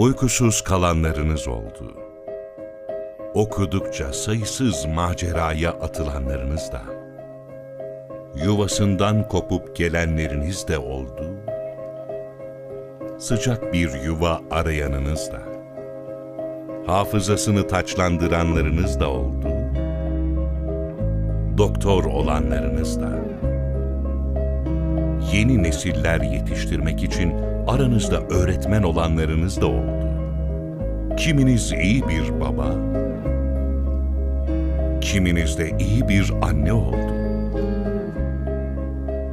Uykusuz kalanlarınız oldu. Okudukça sayısız maceraya atılanlarınız da. Yuvasından kopup gelenleriniz de oldu. Sıcak bir yuva arayanınız da. Hafızasını taçlandıranlarınız da oldu. Doktor olanlarınız da. Yeni nesiller yetiştirmek için aranızda öğretmen olanlarınız da oldu. Kiminiz iyi bir baba, kiminiz de iyi bir anne oldu.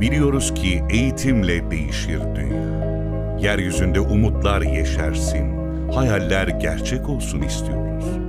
Biliyoruz ki eğitimle değişir dünya. Yeryüzünde umutlar yeşersin, hayaller gerçek olsun istiyoruz.